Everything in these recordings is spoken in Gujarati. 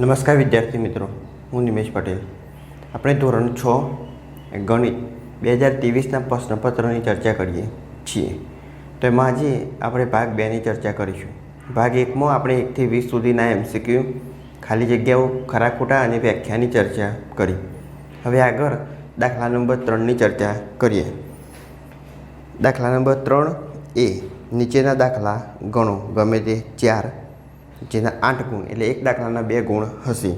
નમસ્કાર વિદ્યાર્થી મિત્રો, હું નિમેશ પટેલ. આપણે ધોરણ છ, ગણિત બે હજાર ત્રેવીસના પ્રશ્નપત્રની ચર્ચા કરીએ છીએ. તો એમાં આજે આપણે ભાગ બેની ચર્ચા કરીશું. ભાગ એકમાં આપણે એકથી વીસ સુધીના એમસીક્યુ, ખાલી જગ્યાઓ, ખરા ખોટા અને વ્યાખ્યાની ચર્ચા કરી. હવે આગળ દાખલા નંબર ત્રણની ચર્ચા કરીએ. દાખલા નંબર ત્રણ એ નીચેના દાખલા ગણો, ગમે તે ચાર જેના આઠ ગુણ એટલે એક દાખલાના બે ગુણ હશે.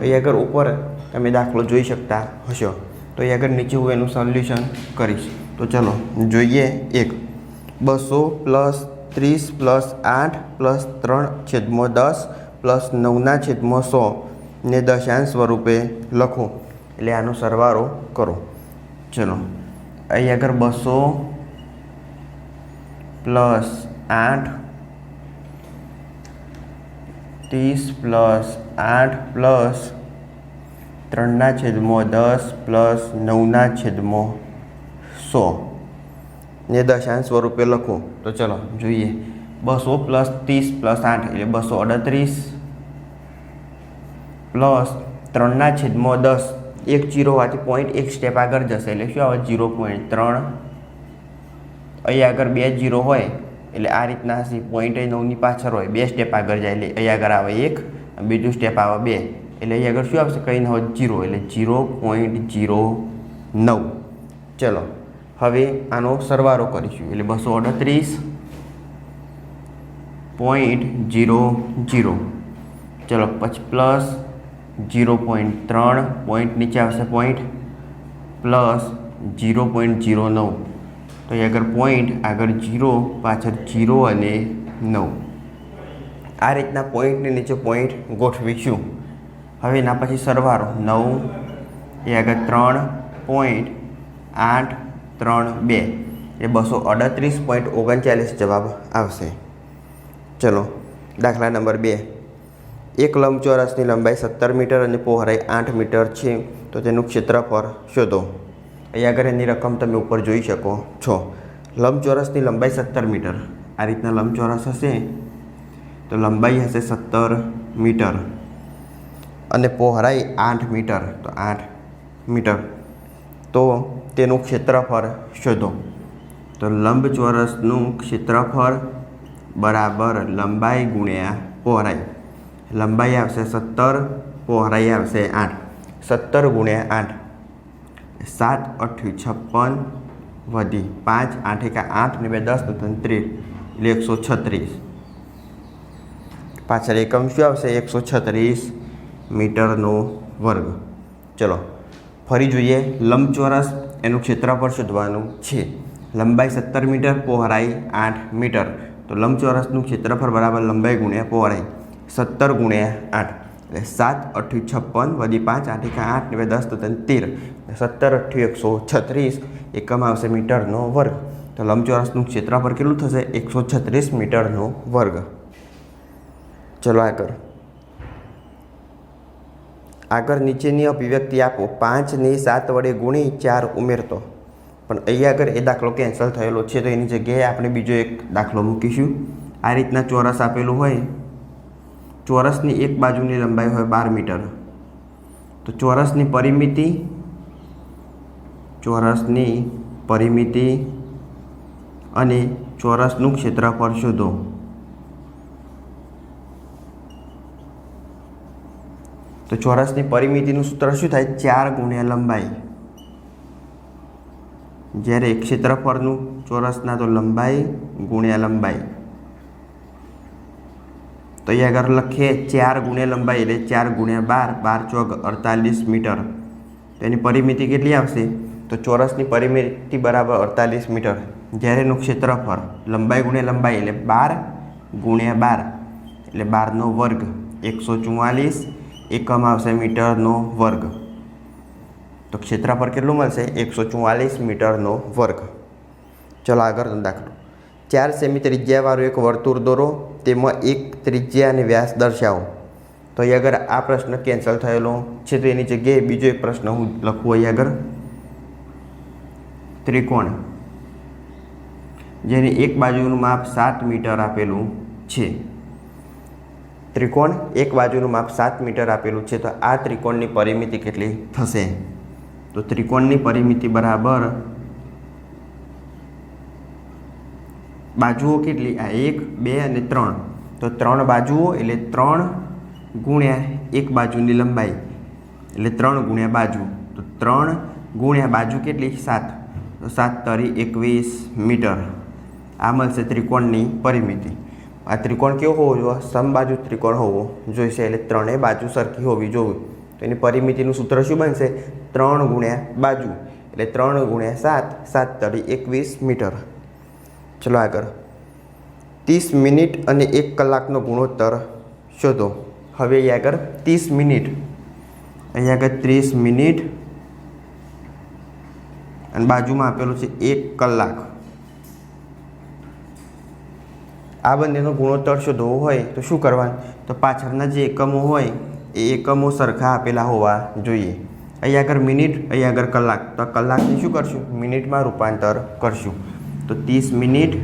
અહીં આગળ ઉપર તમે દાખલો જોઈ શકતા હશો. તો અહીં આગળ નીચે હું એનું સોલ્યુશન કરીશ. તો ચલો, જોઈએ એક. બસો પ્લસ ત્રીસ પ્લસ આઠ પ્લસ ત્રણ છેદમાં દસ પ્લસ નવના છેદમાં સો ને દશાંશ સ્વરૂપે લખો. એટલે આનો સરવાળો કરો. ચલો, અહીં આગળ બસો પ્લસ આઠ ત્રીસ પ્લસ આઠ પ્લસ ત્રણના છેદમાં દસ પ્લસ નવના છેદમાં સો. ને દશાંશ સ્વરૂપે લખો. તો ચલો જોઈએ. બસો પ્લસ ત્રીસ પ્લસ આઠ એટલે બસો અડત્રીસ પ્લસ ત્રણના છેદમાં દસ. એક જીરો હોવાથી પોઈન્ટ એક સ્ટેપ આગળ જશે. એટલે શું આવે? જીરો પોઈન્ટ ત્રણ. અહીં આગળ બે જીરો હોય. એટલે આ રીતના હશે. પોઈન્ટ નવની પાછળ હોય. બે સ્ટેપ આગળ જાય. એટલે અહીં આગળ આવે એક બીજું સ્ટેપ આવે બે. એટલે અહીં આગળ શું આવશે? કંઈ ન હોય જીરો એટલે જીરો પોઈન્ટ જીરો નવ. ચલો. હવે આનો સરવાળો કરીશું. એટલે બસો અડત્રીસ પોઈન્ટ જીરો જીરો ચલો, પછી પ્લસ જીરો પોઈન્ટ ત્રણ. પોઈન્ટ નીચે આવશે point plus zero point zero નવ. તો અહીં આગળ પોઈન્ટ આગળ જીરો પાછળ જીરો અને નવ. આ રીતના પોઈન્ટની નીચે પોઈન્ટ ગોઠવીશું. હવે એના પછી સરવારો નવ, એ આગળ ત્રણ પોઈન્ટ આઠ, ત્રણ, બે. એ બસો અડત્રીસ પોઈન્ટ ઓગણચાલીસ જવાબ આવશે. ચલો, દાખલા નંબર બે. એક લંબચોરસની લંબાઈ સત્તર મીટર અને પહોળાઈ આઠ મીટર છે. તો તેનું ક્ષેત્રફળ શોધો. અહીં આગળ એની રકમ તમે ઉપર જોઈ શકો છો. લંબચોરસની લંબાઈ સત્તર મીટર. આ રીતના લંબચોરસ હશે તો લંબાઈ હશે સત્તર મીટર અને પહોળાઈ આઠ મીટર. તો આઠ મીટર. તો તેનું ક્ષેત્રફળ શોધો. તો લંબચોરસનું ક્ષેત્રફળ બરાબર લંબાઈ ગુણ્યા પહોળાઈ. લંબાઈ આવશે સત્તર, પહોળાઈ આવશે આઠ. સત્તર ગુણ્યા આઠ. સાત અઠ્યું છપ્પન વધી પાંચ આઠ એકા આઠ ને બે દસ ને ત્રીસ. એટલે એકસો છત્રીસ. પાછળ એકમ શું આવશે, એકસો છત્રીસ મીટરનો વર્ગ. ચલો, ફરી જોઈએ. લંબચોરસ એનું ક્ષેત્રફળ શોધવાનું છે. લંબાઈ સત્તર મીટર, પહોળાઈ આઠ મીટર. તો લંબચોરસનું ક્ષેત્રફળ બરાબર લંબાઈ ગુણ્યા પહોળાઈ. સત્તર ગુણ્યા આઠ. એટલે સાત અઠ્યું છપ્પન વધી પાંચ, આઠ એકા આઠ, ને દસ, તો તેર. સત્તર અઠ્યું એકસો છત્રીસ. એકમ આવશે મીટરનો વર્ગ. તો લંબચોરસનું ક્ષેત્રફળ કેટલું થશે? એકસો છત્રીસ મીટરનો વર્ગ. ચલો આગળ આગળ નીચેની અભિવ્યક્તિ આપો. પાંચને સાત વડે ગુણી ચાર ઉમેરતો. પણ અહીંયા આગળ એ દાખલો કેન્સલ થયેલો છે, તો એની જગ્યાએ આપણે બીજો એક દાખલો મૂકીશું. આ રીતના ચોરસ આપેલું હોય. ચોરસની એક બાજુની લંબાઈ હોય બાર મીટર. તો ચોરસની પરિમિતિ ચોરસની પરિમિતિ અને ચોરસનું ક્ષેત્રફળ શોધો. તો ચોરસની પરિમિતિનું સૂત્ર શું થાય? ચાર ગુણ્યા લંબાઈ. જ્યારે ક્ષેત્રફળનું ચોરસના તો લંબાઈ ગુણ્યા લંબાઈ. તો અહીંયા આગળ લખીએ, ચાર ગુણ્યા લંબાઈ એટલે ચાર ગુણ્યા બાર બાર ચોક અડતાલીસ મીટર. તો એની પરિમિતિ કેટલી આવશે? તો ચોરસની પરિમિતિ બરાબર અડતાલીસ મીટર. જ્યારે એનું ક્ષેત્રફળ, લંબાઈ ગુણ્યા લંબાઈ એટલે બાર ગુણ્યા બાર, એટલે બારનો વર્ગ એકસો ચુમ્માલીસ એકમ આવશે મીટરનો વર્ગ. તો ક્ષેત્રફળ કેટલું મળશે? એકસો ચુમ્માલીસ મીટરનો વર્ગ. ચલો આગળનો દાખલો ચાર સેમી ત્રિજ્યાવાળું એક વર્તુળ દોરો, તેમાં એક ત્રિજ્યા અને વ્યાસ દર્શાવો. તો અહીં આગળ આ પ્રશ્ન કેન્સલ થયેલો. છે તો એની જગ્યાએ બીજો એક પ્રશ્ન હું લખું અહીં આગળ. ત્રિકોણ. જેની એક બાજુનું માપ સાત મીટર આપેલું છે. ત્રિકોણ એક બાજુનું માપ સાત મીટર આપેલું છે, તો આ ત્રિકોણની પરિમિતિ કેટલી થશે? તો ત્રિકોણની પરિમિતિ બરાબર બાજુઓ કેટલી? આ એક, બે અને ત્રણ. તો ત્રણ બાજુઓ એટલે ત્રણ ગુણ્યા એક બાજુની લંબાઈ. એટલે ત્રણ ગુણ્યા બાજુ. તો ત્રણ ગુણ્યા બાજુ કેટલી? સાત. તો સાત તરી એકવીસ મીટર. આ મળશે ત્રિકોણની પરિમિતિ. આ ત્રિકોણ કેવો હોવો જોઈએ? સમબાજુ ત્રિકોણ હોવો જોઈશે. એટલે ત્રણેય બાજુ સરખી હોવી જોઈએ. તો એની પરિમિતિનું સૂત્ર શું બનશે? ત્રણ ગુણ્યા બાજુ. એટલે ત્રણ ગુણ્યા સાત સાત તરી એકવીસ મીટર. ચલો આગળ. ત્રીસ મિનિટ અને એક કલાકનો ગુણોત્તર શોધો. હવે અહીં આગળ ત્રીસ મિનિટ. અહીં આગળ ત્રીસ મિનિટ. અને બાજુમાં આપેલું છે એક કલાક. આ બંનેનો ગુણોત્તર શોધવો હોય તો શું કરવાનું? તો પાછળના જે એકમો હોય, એ એકમો સરખા આપેલા હોવા જોઈએ. અહીં આગળ મિનિટ, અહીં આગળ કલાક. તો કલાકને શું કરશું? મિનિટમાં રૂપાંતર કરશું. તો ત્રીસ મિનિટ.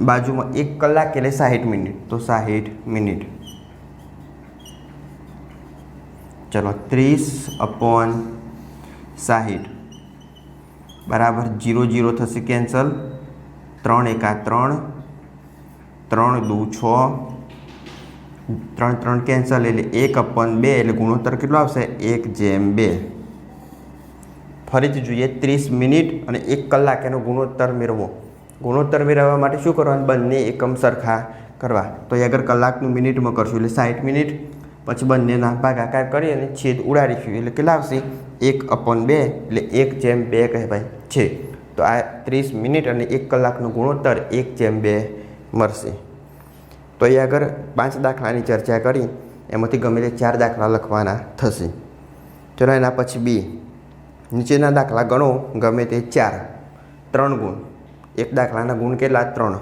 બાજુમાં એક કલાક એટલે સાહીઠ મિનિટ. તો સાહીઠ મિનિટ. ચલો ત્રીસ અપોન સાહીઠ. બરાબર જીરો જીરો થશે કેન્સલ. ત્રણ એકા ત્રણ. ત્રણ દુ છ. ત્રણ ત્રણ કેન્સલ એટલે એક અપોન બે એટલે ગુણોત્તર કેટલો આવશે? એક જેમ બે. ફરીથી જોઈએ ત્રીસ મિનિટ અને એક કલાક એનો ગુણોત્તર મેળવો. ગુણોત્તર મેળવવા માટે શું કરવાનું? બંને એકમ સરખા કરવા. તો એ આગળ કલાકનું મિનિટમાં કરશું એટલે સાઠ મિનિટ. પછી બંનેના ભાગાકાર કરી અને છેદ ઉડાડીશું એટલે કેટલા આવશે એક અપોન બે એટલે એક જેમ બે કહેવાય છે. તો આ ત્રીસ મિનિટ અને એક કલાકનો ગુણોત્તર એક જેમ બે મળશે. તો એ આગળ પાંચ દાખલાની ચર્ચા કરી. એમાંથી ગમે તે ચાર દાખલા લખવાના થશે. ચલો એના પછી બી. નીચેના દાખલા ગણો, ગમે તે ચાર. ત્રણ ગુણ. એક દાખલાના ગુણ કેટલા? ત્રણ.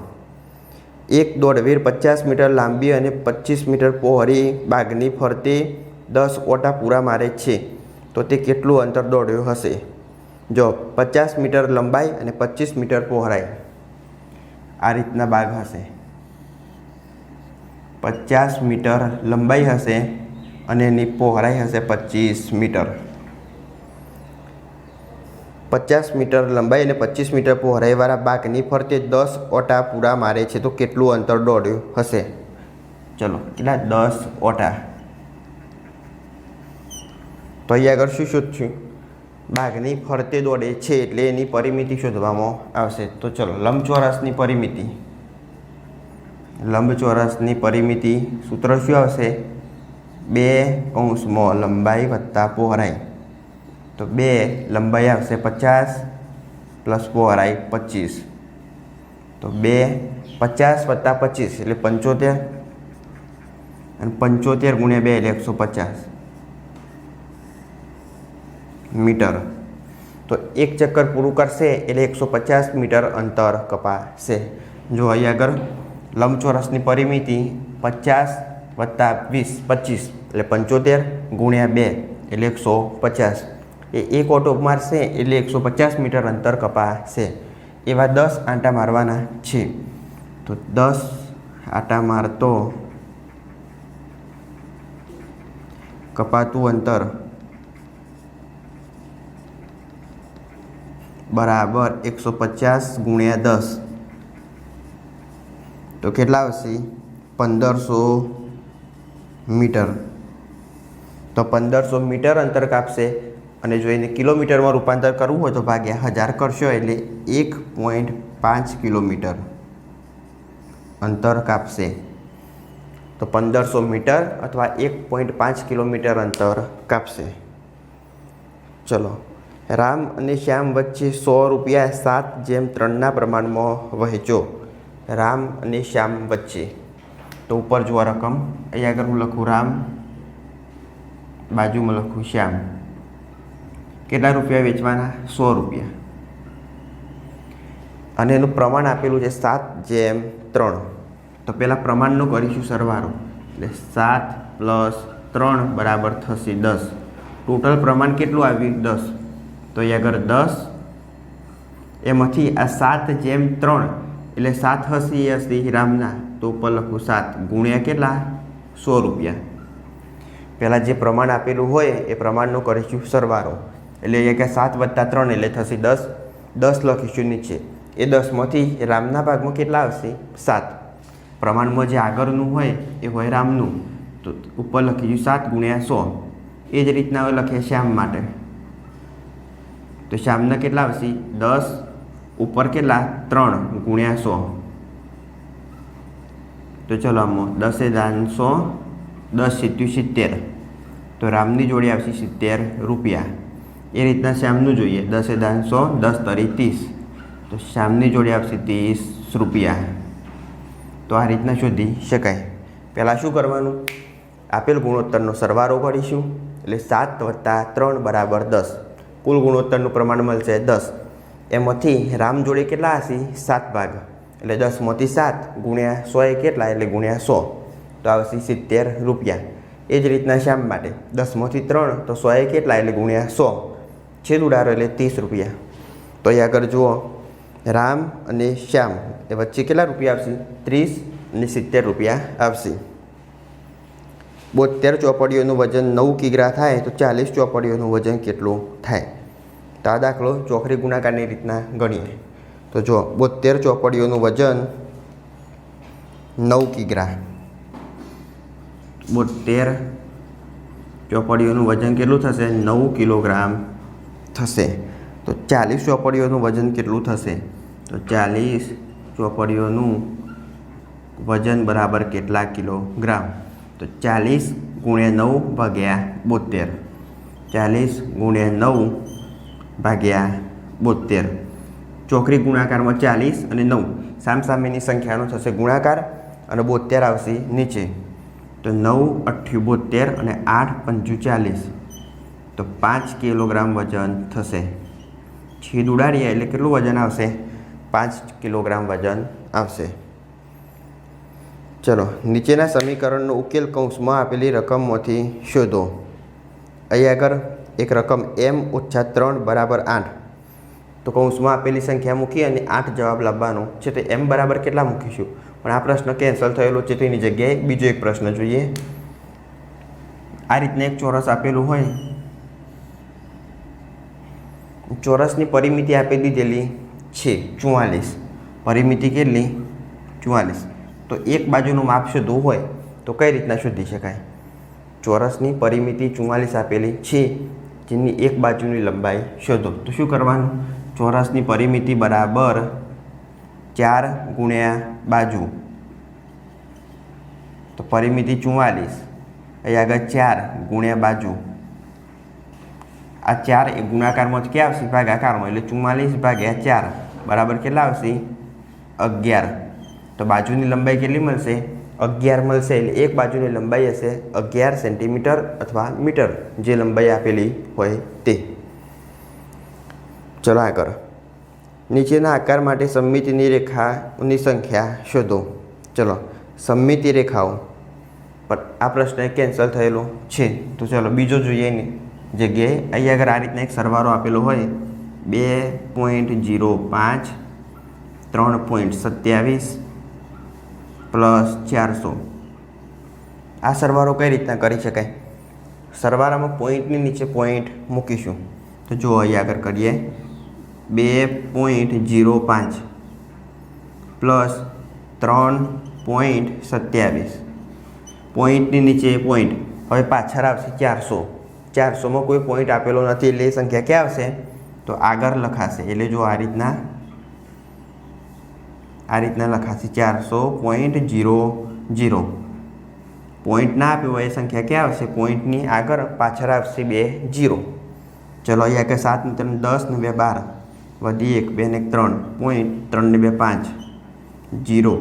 એક દોડવીર પચાસ મીટર લાંબી અને પચીસ મીટર પહોળી બાગની ફરતે દસ ઓટા પૂરા મારે છે. તો તે કેટલું અંતર દોડ્યો હશે? જો, પચાસ મીટર લંબાઈ અને પચીસ મીટર પહોળાઈ. આ રીતના બાગ હશે. પચાસ મીટર લંબાઈ હશે અને એની પહોળાઈ હશે પચીસ મીટર. પચાસ મીટર લંબાઈ અને પચીસ મીટર પહોળાઈવાળા બાગની ફરતે દસ ઓટા પૂરા મારે છે તો કેટલું અંતર દોડ્યું હશે? ચલો, કેટલા? દસ ઓટા. તો અહીંયા આગળ શું શોધશું? બાગની ફરતે દોડે છે એટલે એની પરિમિતિ શોધવામાં આવશે. તો ચલો, લંબચોરસની પરિમિતિ. લંબચોરસની પરિમિતિ સૂત્ર શું આવશે? બે કૌંસમાં લંબાઈ વત્તા પહોળાઈ તો બે લંબાઈ આવશે પચાસ પ્લસ પહોળાઈ પચીસ તો બે પચાસ વત્તા પચીસ એટલે પંચોતેર અને પંચોતેર ગુણ્યા બે એટલે એકસો પચાસ મીટર તો એક ચક્કર પૂરું કરશે એટલે એકસો પચાસ મીટર અંતર કપાશે જો અહીં આગળ લંબચોરસની પરિમિતિ પચાસ વત્તા વીસ પચીસ એટલે પંચોતેર ગુણ્યા બે એટલે એકસો પચાસ એ એક ઓટો મારશે એટલે એકસો પચાસ મીટર અંતર કપાશે. એવા દસ આંટા મારવાના છે. તો દસ આંટા મારતો કપાતું અંતર બરાબર એકસો પચાસ ગુણ્યા દસ. તો કેટલા આવશે? પંદરસો મીટર. તો પંદરસો મીટર અંતર કાપશે. અને જો એને કિલોમીટરમાં રૂપાંતર કરવું હોય તો ભાગ્યા હજાર કરશો એટલે એક પોઈન્ટ પાંચ કિલોમીટર અંતર કાપશે. તો પંદરસો મીટર અથવા એક પોઈન્ટ પાંચ કિલોમીટર અંતર કાપશે. ચલો, રામ અને શ્યામ વચ્ચે સો રૂપિયા સાત જેમ ત્રણના પ્રમાણમાં વહેંચો. રામ અને શ્યામ વચ્ચે. તો ઉપર જુઓ રકમ. અહીંયા આગળ હું લખું રામ, બાજુમાં લખું શ્યામ. કેટલા રૂપિયા વેચવાના? સો રૂપિયા. અને એનું પ્રમાણ આપેલું છે સાત જેમ ત્રણ. તો પહેલાં પ્રમાણનું કરીશું સરવાળો. એટલે સાત પ્લસ ત્રણ બરાબર થશે દસ. ટોટલ પ્રમાણ કેટલું આવ્યું? દસ. તો એ આગળ દસ. એમાંથી આ સાત જેમ ત્રણ. એટલે સાત હશે એ હશે રામના તો ઉપર લખું સાત. ગુણ્યા કેટલા? સો રૂપિયા. પહેલાં જે પ્રમાણ આપેલું હોય એ પ્રમાણનો કરીશું સરવાળો. એટલે અહીંયા કે સાત વત્તા ત્રણ એટલે થશે દસ. દસ લખીશું નીચે. એ દસમાંથી રામના ભાગમાં કેટલા આવશે? સાત. પ્રમાણમાં જે આગળનું હોય, એ હોય રામનું. તો ઉપર લખીશું સાત ગુણ્યા સો. એ જ રીતના હવે લખીએ શ્યામ માટે. તો શ્યામના કેટલા આવશે? દસ. ઉપર કેટલા? ત્રણ ગુણ્યા સો. તો ચલો આમાં દસે દાન સો, દસ સિત્યું સિત્તેર. તો રામની જોડે આવશે સિત્તેર રૂપિયા. એ રીતના શ્યામનું જોઈએ. દસે દાન સો દસ તરી ત્રીસ. તો શ્યામની જોડે આવશે ત્રીસ રૂપિયા. તો આ રીતના શોધી શકાય. પહેલાં શું કરવાનું? આપેલ ગુણોત્તરનો સરવારો કરીશું. એટલે સાત વત્તા ત્રણ બરાબર દસ. કુલ ગુણોત્તરનું પ્રમાણ મળશે દસ. એમાંથી રામ જોડે કેટલા હશે? સાત ભાગ. એટલે દસમાંથી સાત ગુણ્યા સો એ કેટલા? એટલે ગુણ્યા સો. તો આવશે સિત્તેર રૂપિયા. એ જ રીતના શ્યામ માટે. દસમાંથી ત્રણ, તો સો એ કેટલા? એટલે ગુણ્યા સો. છેદ ઉડાડો એટલે ત્રીસ રૂપિયા. તો અહીં આગળ જુઓ, રામ અને શ્યામ. એ વચ્ચે કેટલા રૂપિયા આવશે? ત્રીસ અને સિત્તેર રૂપિયા આવશે. બોતેર ચોપડીઓનું વજન નવ કિગ્રા થાય તો ચાલીસ ચોપડીઓનું વજન કેટલું થાય? તો આ દાખલો ચોકડી ગુણાકારની રીતના ગણીએ. તો જો બોતેર ચોપડીઓનું વજન નવ કિગ્રા. બોતેર ચોપડીઓનું વજન કેટલું થશે? નવ કિલોગ્રામ થશે. તો ચાલીસ ચોપડીઓનું વજન કેટલું થશે? તો ચાલીસ ચોપડીઓનું વજન બરાબર કેટલા કિલોગ્રામ? તો ચાલીસ ગુણ્યા નવ ભાગ્યા બોતેર ચાલીસ ગુણ્યા નવ ભાગ્યા બોતેર ચોકરી ગુણાકારમાં ચાલીસ અને નવ. સામસામેની સંખ્યાનો થશે ગુણાકાર અને બોતેર આવશે નીચે. તો નવ અઠ્યું બોતેર અને આઠ પંચું ચાલીસ. તો પાંચ કિલોગ્રામ વજન થશે. છેદ ઉડાડીએ એટલે કેટલું વજન આવશે? પાંચ કિલોગ્રામ વજન આવશે. ચલો, નીચેના સમીકરણનો ઉકેલ કૌંસમાં આપેલી રકમમાંથી શોધો. અહીં આગળ એક રકમ એમ ઓછા ત્રણ બરાબર આઠ. તો કૌંસમાં આપેલી સંખ્યા મૂકી અને આઠ જવાબ લાવવાનો છે. તે એમ બરાબર કેટલા મૂકીશું? પણ આ પ્રશ્ન કેન્સલ થયેલો છે. તેની જગ્યાએ બીજો એક પ્રશ્ન જોઈએ. આ રીતના એક ચોરસ આપેલું હોય. ચોરસની પરિમિતિ આપી દીધેલી છે ચુમ્માલીસ પરિમિતિ કેટલી? ચુમ્માલીસ તો એક બાજુનું માપ શોધવું હોય તો કઈ રીતના શોધી શકાય? ચોરસની પરિમિતિ ચુમ્માલીસ આપેલી છે, જેની એક બાજુની લંબાઈ શોધો. તો શું કરવાનું? ચોરસની પરિમિતિ બરાબર ચાર ગુણ્યા બાજુ. તો પરિમિતિ ચુમ્માલીસ અહીં આગળ ચાર ગુણ્યા બાજુ. આ ચાર એ ગુણાકારમાં જ ક્યાં આવશે? ભાગાકારમાં એટલે ચુમ્માલીસ ભાગ્યા ચાર. બરાબર કેટલા આવશે? અગિયાર. તો બાજુની લંબાઈ કેટલી મળશે? અગિયાર મળશે. એટલે એક બાજુની લંબાઈ હશે અગિયાર સેન્ટીમીટર અથવા મીટર. જે લંબાઈ આપેલી હોય તે. ચલો આગળ નીચેના આકાર માટે સમિતિની રેખાઓની સંખ્યા શોધો. ચલો સમિતિ રેખાઓ. પણ આ પ્રશ્ન કેન્સલ થયેલો છે. તો ચલો, બીજો જોઈએ એની. જગ્યાએ અહીં આગળ આ રીતના એક સરવાળો આપેલો હોય, બે પોઈન્ટ જીરો પાંચ, ત્રણ પોઈન્ટ સત્યાવીસ પ્લસ ચારસો. આ સરવાળો કઈ રીતના કરી શકાય? સરવાળામાં પોઈન્ટની નીચે પોઈન્ટ મૂકીશું. તો જો અહીં આગળ કરીએ, બે પોઈન્ટ જીરો પાંચ પ્લસ ત્રણ પોઈન્ટ સત્યાવીસ. પોઈન્ટની નીચે પોઈન્ટ. હવે પાછળ આવશે ચારસો. ચારસોમાં કોઈ પોઈન્ટ આપેલો નથી, એટલે એ સંખ્યા ક્યાં આવશે? તો આગળ લખાશે. એટલે જો આ રીતના આ રીતના લખાશે. ચારસો પોઈન્ટ જીરો જીરો પોઈન્ટ ના આપ્યો હોય એ સંખ્યા ક્યાં આવશે? પોઈન્ટની આગળ પાછળ આવશે બે જીરો ચલો અહીંયા કે સાત ને ત્રણ, દસ ને બે, બાર. વધી એક, બે ને ત્રણ. પોઈન્ટ ત્રણ ને બે, પાંચ. જીરો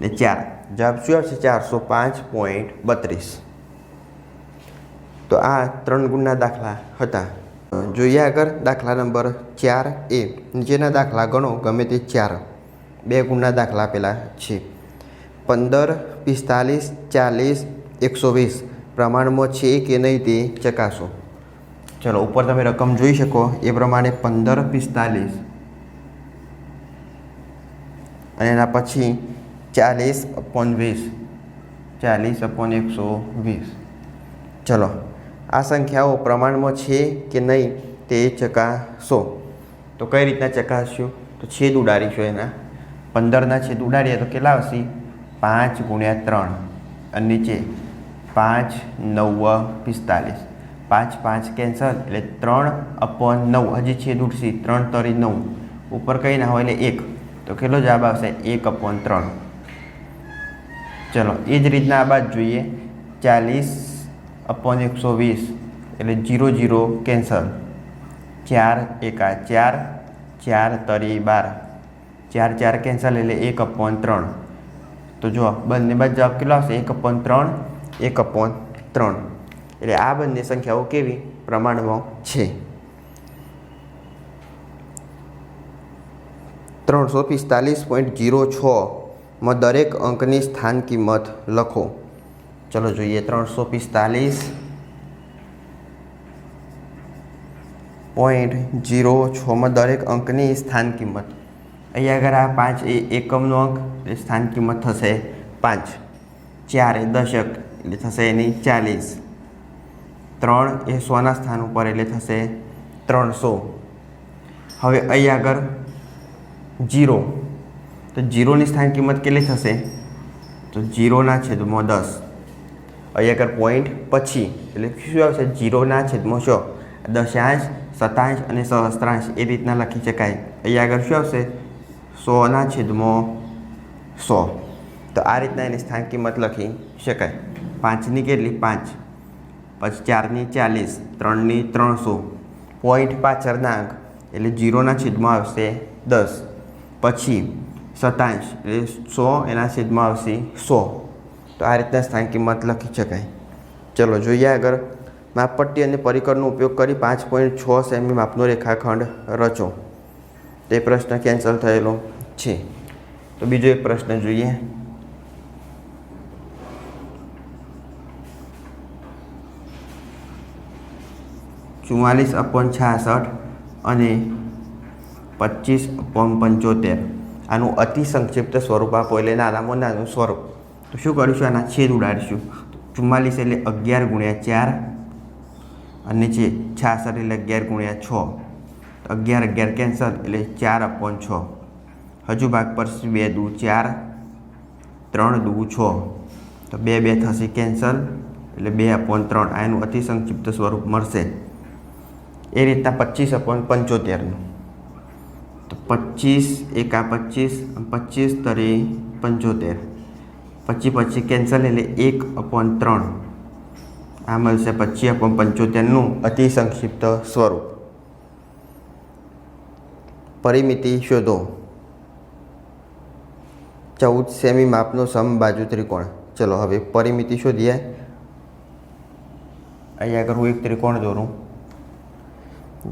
ને ચાર. જવાબ શું આવશે? ચારસો પાંચ પોઈન્ટ બત્રીસ. તો આ ત્રણ ગુણના દાખલા હતા. જોઈએ આગળ દાખલા નંબર ચાર એ. નીચેના દાખલા ગણો, ગમે તે ચાર. બે ગુણના દાખલા આપેલા છે. પંદર, પિસ્તાલીસ, ચાલીસ, એકસો વીસ. પ્રમાણમાં છે કે નહીં તે ચકાસો. ચલો, ઉપર તમે રકમ જોઈ શકો. એ પ્રમાણે પંદર, પિસ્તાલીસ. અને એના પછી ચાલીસ અપોન વીસ. ચાલીસ અપોન એકસો વીસ. ચલો આ સંખ્યાઓ પ્રમાણમાં છે કે નહીં તે ચકાસો. તો કઈ રીતના ચકાસશું તો છેદ ઉડાડીશું એના. પંદરના છેદ ઉડાડીએ તો કેટલા આવશે? પાંચ ગુણ્યા ત્રણ. અને નીચે પાંચ નવ પિસ્તાલીસ. પાંચ પાંચ કેન્સલ એટલે ત્રણ અપોન નવ. હજી છેદ ઉડશે. ત્રણ તરી નવ. ઉપર કંઈ ના હોય એટલે એક. તો કેટલો જવાબ આવશે? એક અપોન ત્રણ. ચલો, એ જ રીતના આ બાદ જોઈએ. ચાલીસ અપોન એકસો વીસ એટલે જીરો જીરો કેન્સલ. ચાર એકા ચાર ચાર તરી બાર. ચાર ચાર કેન્સલ એટલે એક અપોન ત્રણ. તો જો બંને બાદ જવાબ કેટલો આવશે? એક અપોન ત્રણ, એક અપોન ત્રણ. એટલે આ બંને સંખ્યાઓ કેવી? પ્રમાણમાં છે. ત્રણસો પિસ્તાલીસ પોઈન્ટ જીરો છમાં દરેક અંકની સ્થાન કિંમત લખો. ચલો જોઈએ ત્રણસો પિસ્તાલીસ. પોઈન્ટ જીરો છમાં દરેક અંકની સ્થાન કિંમત. અહીંયા આગળ આ પાંચ એ એકમનો અંક, એટલે સ્થાન કિંમત થશે પાંચ. ચાર એ દશક, એટલે થશે એની ચાલીસ. ત્રણ એ સોના સ્થાન ઉપર, એટલે થશે ત્રણસો. હવે અહીં આગળ જીરો તો જીરોની સ્થાન કિંમત કેટલી થશે? તો જીરોના છેદમાં દસ. અહીં આગળ પોઈન્ટ પછી, એટલે શું આવશે? જીરોના છેદમાં સો દશાંશ સતાંશ અને સહસ્ત્રાંશ એ રીતના લખી શકાય. અહીં આગળ શું આવશે? સોના છેદમાં સો. તો આ રીતના એની સ્થાન કિંમત લખી શકાય. પાંચની કેટલી? પાંચ. પછી ચારની ચાલીસ, ત્રણની ત્રણસો. પોઈન્ટ પાછળના અંક, એટલે જીરોના છેદમાં આવશે દસ. પછી સતાંશ એટલે સો એના છેદમાં આવશે સો. તો આ રીતના સ્થાન કિંમત લખી શકાય. ચલો જોઈએ આગળ. માપપટ્ટી અને પરિકરનો ઉપયોગ કરી પાંચ પોઈન્ટ છ સેમી માપનો રેખાખંડ રચો. તે પ્રશ્ન કેન્સલ થયેલો છે. તો બીજો એક પ્રશ્ન જોઈએ. ચુમ્માલીસ અપોન છાસઠ અને પચીસ અપોન પંચોતેર. આનું અતિ સંક્ષિપ્ત સ્વરૂપ આપો એટલે નાનામાં નાનું સ્વરૂપ. તો શું કરીશું? આના છેદ ઉડાડીશું. ચુમ્માલીસ એટલે અગિયાર ગુણ્યા ચાર અને છે છાસઠ એટલે અગિયાર ગુણ્યા છ. તો અગિયાર અગિયાર કેન્સલ એટલે ચાર અપોન છ. હજુ ભાગ પર બે દુ ચાર, ત્રણ દુ છ. તો બે બે થશે કેન્સલ એટલે બે અપોન ત્રણ. આ એનું અતિ સંક્ષિપ્ત સ્વરૂપ મળશે. એ રીતના પચીસ અપોન પંચોતેરનું. તો પચીસ, એકા પચીસ પચીસ તરી પંચોતેર. પચીસ પછી કેન્સલ એટલે એક અપોન ત્રણ. આ મળશે પચીસ અપોન પંચોતેરનું અતિ સંક્ષિપ્ત સ્વરૂપ. પરિમિતિ શોધો. ચૌદ સેમી માપનો સમબાજુ ત્રિકોણ. ચલો હવે પરિમિતિ શોધીએ. અહીંયા આગળ હું એક ત્રિકોણ દોરું.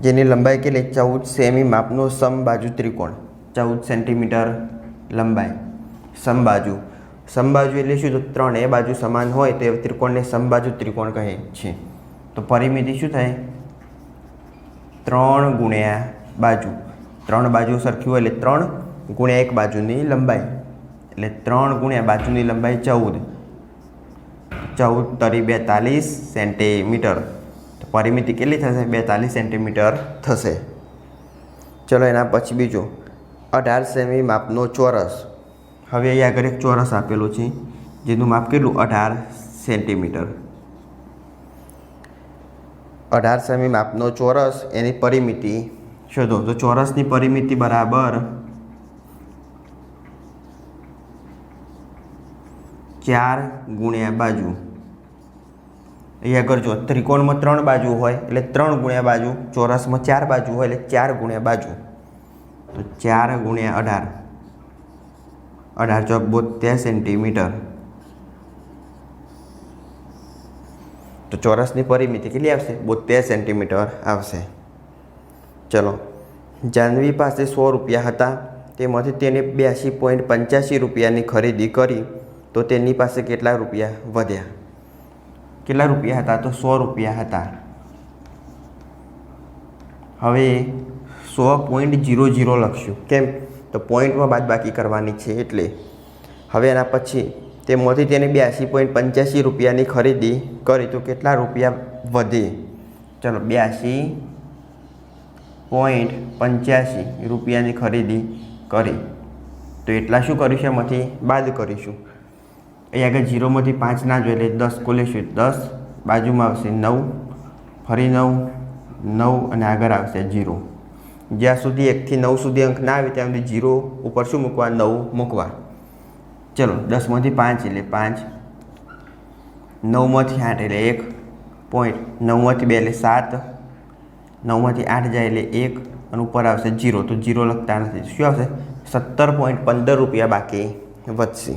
જેની લંબાઈ કેટલી? ચૌદ સેમી માપનો સમબાજુ ત્રિકોણ. ચૌદ સેન્ટીમીટર લંબાઈ. સમબાજુ સમબાજુ એટલે શું? તો ત્રણ એ બાજુ સમાન હોય તો એ ત્રિકોણને સમબાજુ ત્રિકોણ કહે છે. તો પરિમિતિ શું થાય? ત્રણ ગુણ્યા બાજુ. ત્રણ બાજુ સરખી હોય એટલે ત્રણ ગુણ્યા એક બાજુની લંબાઈ. એટલે ત્રણ ગુણ્યા બાજુની લંબાઈ ચૌદ. ચૌદ તરી બેતાલીસ સેન્ટીમીટર. તો પરિમિતિ કેટલી થશે? બેતાલીસ સેન્ટીમીટર થશે. ચલો એના પછી બીજું. અઢાર સેમી માપનો ચોરસ. હવે અહીં આગળ એક ચોરસ આપેલો છે, જેનું માપ કેટલું? અઢાર સેન્ટીમીટર. અઢાર સેમી માપનો ચોરસ, એની પરિમિતિ શોધો. તો ચોરસની પરિમિતિ બરાબર ચાર ગુણ્યા બાજુ. અહીંયા આગળ જો ત્રિકોણમાં ત્રણ બાજુ હોય, એટલે ત્રણ ગુણ્યા બાજુ, ચોરસમાં ચાર બાજુ હોય, એટલે ચાર ગુણ્યા બાજુ. તો ચાર ગુણ્યા અઢાર. અઢાર ચોક બોતેર સેન્ટીમીટર. તો ચોરસની પરિમિતિ કેટલી આવશે? બોતેર સેન્ટીમીટર આવશે. ચલો. જાહ્નવી પાસે સો રૂપિયા હતા. તેમાંથી તેને બ્યાસી પોઈન્ટ પંચ્યાસી રૂપિયાની ખરીદી કરી. તો તેની પાસે કેટલા રૂપિયા વધ્યા? કેટલા રૂપિયા હતા? તો સો રૂપિયા હતા. હવે સો પોઈન્ટ જીરો જીરો લખશું. કેમ? તો પોઈન્ટમાં બાદબાકી કરવાની છે એટલે. હવે એના પછી તેમાંથી તેને બ્યાસી પોઈન્ટ પંચ્યાસી રૂપિયાની ખરીદી કરી તો કેટલા રૂપિયા વધે? ચલો, બ્યાસી પોઈન્ટ પંચ્યાસી રૂપિયાની ખરીદી કરી. તો એટલા શું કરીશું એમાંથી? બાદ કરીશું. અહીં આગળ ઝીરોમાંથી પાંચ ના જોઈએ એટલે દસ ખોલીશું. દસ, બાજુમાં આવશે નવ, ફરી નવ નવ અને આગળ આવશે જીરો. જ્યાં સુધી એકથી નવ સુધી અંક ના આવે ત્યાં સુધી જીરો ઉપર શું મૂકવા? નવ મૂકવા. ચલો, દસમાંથી પાંચ એટલે પાંચ. નવમાંથી આઠ એટલે એક પોઈન્ટ નવમાંથી બે એટલે સાત. નવમાંથી આઠ જાય એટલે એક અને ઉપર આવશે જીરો. તો જીરો લખતા નથી. શું આવશે? સત્તર પોઈન્ટ પંદર રૂપિયા બાકી વધશે.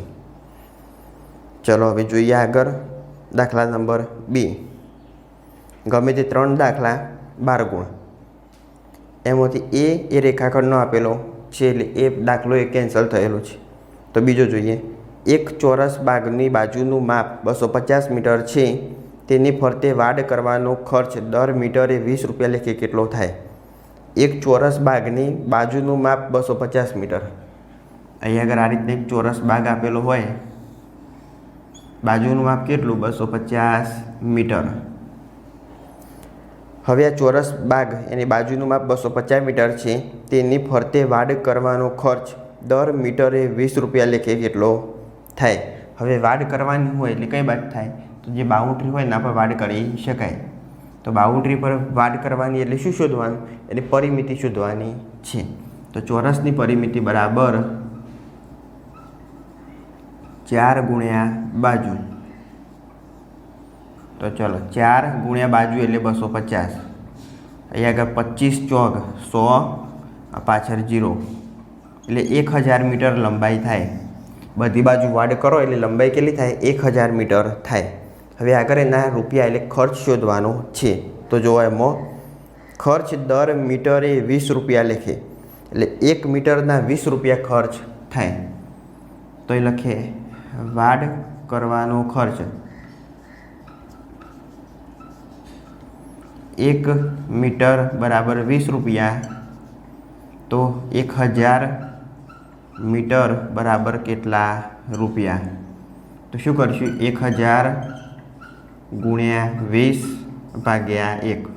ચલો, હવે જોઈએ આગળ. દાખલા નંબર બે. ગમે તે ત્રણ દાખલા બાર ગુણ. એમાંથી એ એ રેખાખંડનો આપેલો છે એટલે એ દાખલો એ કેન્સલ થયેલો છે. તો બીજો જોઈએ. એક ચોરસ બાગની બાજુનું માપ બસો પચાસ મીટર છે. તેની ફરતે વાડ કરવાનો ખર્ચ દર મીટરે વીસ રૂપિયા લેખે કેટલો થાય? એક ચોરસ બાગની બાજુનું માપ બસો પચાસ મીટર. અહીંયા આગળ આ રીતના એક ચોરસ બાગ આપેલો હોય. બાજુનું માપ કેટલું? બસો પચાસ મીટર. હવે આ ચોરસ બાગ એની બાજુનું માપ બસો પચાસ મીટર છે. તેની ફરતે વાડ કરવાનો ખર્ચ દર મીટરે વીસ રૂપિયા લેખે કેટલો થાય. હવે વાડ કરવાની હોય એટલે કઈ બાદ થાય? તો જે બાઉન્ડ્રી હોય એના પર વાડ કરી શકાય. તો બાઉન્ડ્રી પર વાડ કરવાની એટલે શું શોધવાનું? એની પરિમિતિ શોધવાની છે. તો ચોરસની પરિમિતિ બરાબર ચાર ગુણ્યા બાજુ. તો ચલો, ચાર ગુણ્યા બાજુ એટલે બસો પચાસ. અહીંયા આગળ પચીસ ચોક સો પાછળ જીરો. એટલે એક હજાર મીટર લંબાઈ થાય. બધી બાજુ વાડ કરો એટલે લંબાઈ કેટલી થાય? એક હજાર મીટર થાય. હવે આગળ એના રૂપિયા એટલે ખર્ચ શોધવાનો છે. તો જો એમાં ખર્ચ દર મીટરે વીસ રૂપિયા લેખે. એટલે એક મીટરના વીસ રૂપિયા ખર્ચ થાય. તો એ લખે, વાડ કરવાનો ખર્ચ. એક મીટર બરાબર વીસ રૂપિયા. તો એક હજાર મીટર બરાબર કેટલા રૂપિયા? તો શું કરીશું? એક હજાર ગુણ્યા વીસ ભાગ્યા એક.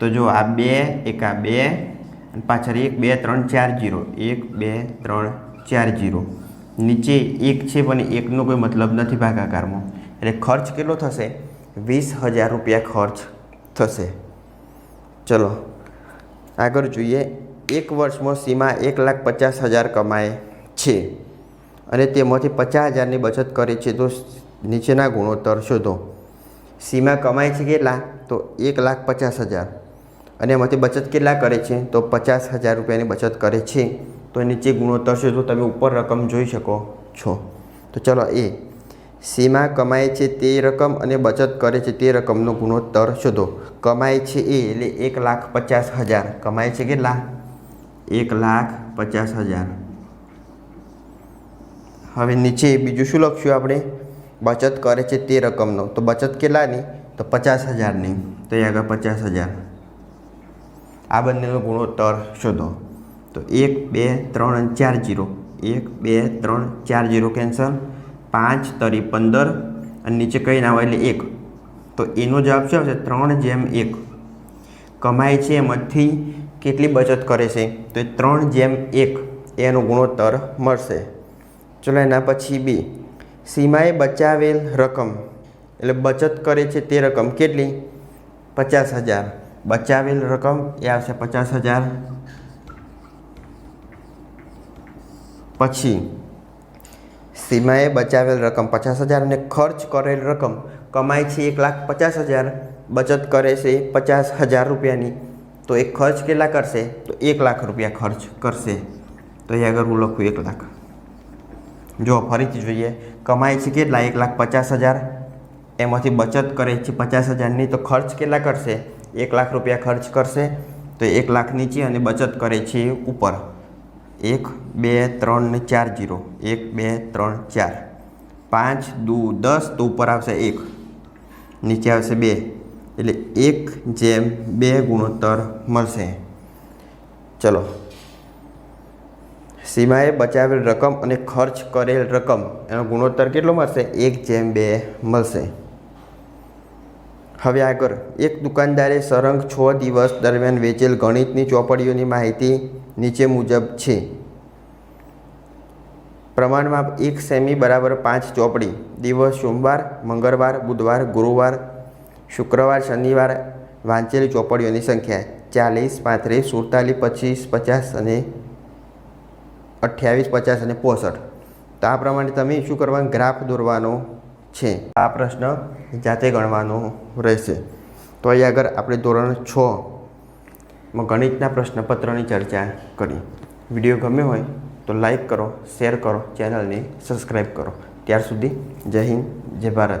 તો જો આ બે, એકા બે, અને પાછળ એક, બે, ત્રણ, ચાર, જીરો. એક, બે, ત્રણ, ચાર, જીરો. નીચે એક છે પણ એકનો કોઈ મતલબ નથી ભાગાકારમાં. એટલે ખર્ચ કેટલો થશે? વીસ હજાર રૂપિયા ખર્ચ થશે. ચલો, આગળ જોઈએ. એક વર્ષમાં સીમા એક લાખ પચાસ હજાર કમાય છે અને તેમાંથી પચાસ હજારની બચત કરે છે. તો નીચેના ગુણોત્તર શોધો. સીમા કમાય છે કેટલા? તો એક લાખ પચાસ હજાર. અને એમાંથી બચત કેટલા કરે છે? તો પચાસ હજાર રૂપિયાની બચત કરે છે. તો નીચે ગુણોત્તર શોધો. તમે ઉપર રકમ જોઈ શકો છો. તો ચલો, એ સીમા કમાય છે તે રકમ અને બચત કરે છે તે રકમનો ગુણોત્તર શોધો. કમાય છે એ એટલે એક લાખ પચાસ હજાર. કમાય છે કેટલા? એક લાખ પચાસ હજાર. હવે નીચે બીજું શું લખશું આપણે? બચત કરે છે તે રકમનો. તો બચત કેટલાની? તો પચાસ હજારની. તો એ આગળ પચાસ હજાર. આ બંનેનો ગુણોત્તર શોધો. તો એક બે ત્રણ ચાર જીરો. એક બે ત્રણ ચાર જીરો કેન્સલ. પાંચ, તરી પંદર અને નીચે કંઈ ના હોય એટલે એક. તો એનો જવાબ શું આવશે? ત્રણ જેમ એક. કમાય છે એમાંથી કેટલી બચત કરે છે? તો એ ત્રણ જેમ એક એનો ગુણોત્તર મળશે. ચલો એના પછી બી. સીમાએ બચાવેલ રકમ. એટલે બચત કરે છે તે રકમ કેટલી? પચાસ હજાર. બચાવેલ રકમ એ આવશે પચાસ હજાર. પછી સીમાએ બચાવેલ રકમ પચાસ હજાર અને ખર્ચ કરેલ રકમ કમાય છે એક લાખ પચાસ હજાર, બચત કરે છે પચાસ હજાર રૂપિયાની. તો એ ખર્ચ કેટલા કરશે? તો એક લાખ રૂપિયા ખર્ચ કરશે. તો એ આગળ હું લખું એક લાખ. જો ફરીથી જોઈએ, કમાય છે કેટલા? એક લાખ પચાસ હજાર. એમાંથી બચત કરે છે પચાસ હજારની, તો ખર્ચ કેટલા કરશે? એક લાખ રૂપિયા ખર્ચ કરશે. તો એક લાખ નીચે અને બચત કરે છે ઉપર. એક, બે, ત્રણ ને ચાર જીરો. એક, બે, ત્રણ, ચાર. પાંચ, દુ, દસ તો ઉપર આવશે એક. નીચે આવશે બે. એટલે એક જેમ બે ગુણોત્તર મળશે. ચલો. સીમાએ બચાવેલ રકમ અને ખર્ચ કરેલ રકમ. એનો ગુણોત્તર કેટલો મળશે? એક જેમ બે મળશે. હવે આગળ. એક દુકાનદારે સરંગ છ દિવસ દરમિયાન વેચેલ ગણિતની ચોપડીઓની માહિતી નીચે મુજબ છે. પ્રમાણમાં એક સેમી બરાબર પાંચ ચોપડી. દિવસ સોમવાર, મંગળવાર, બુધવાર, ગુરુવાર, શુક્રવાર, શનિવાર, વાંચેલી ચોપડીઓની સંખ્યા ચાલીસ, પાંત્રીસ, સુડતાલીસ, પચીસ, પચાસ અને અઠ્યાવીસ, પચાસ અને પોસઠ. તો આ પ્રમાણે તમે શું કરવાનું? ગ્રાફ દોરવાનો છે. આ પ્રશ્ન જાતે ગણવાનો રહેશે. તો અહીં આગળ આપણે ધોરણ છ માં ગણિતના પ્રશ્નપત્રની ચર્ચા કરી. વીડિયો ગમ્યો હોય તો લાઈક કરો, શેર કરો, ચેનલને સબસ્ક્રાઈબ કરો. ત્યાર સુધી જય હિન્દ, જય ભારત.